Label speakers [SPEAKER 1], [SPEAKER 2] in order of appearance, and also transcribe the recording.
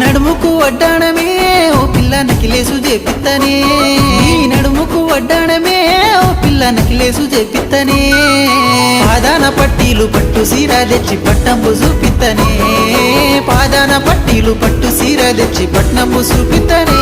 [SPEAKER 1] నడుముకు వడ్డాణమే ఓ పిల్ల నకిలేసు చేపిత్తనే. నడుముకు వడ్డాణమే ఓ పిల్ల నకిలేసు చేపిత్తనే. పాదాన పట్టీలు పట్టు సీర తెచ్చి పట్టంబు చూపిత్తనే. పాదాన పట్టీలు పట్టు సీర తెచ్చి పట్నంబు చూపిత్తనే.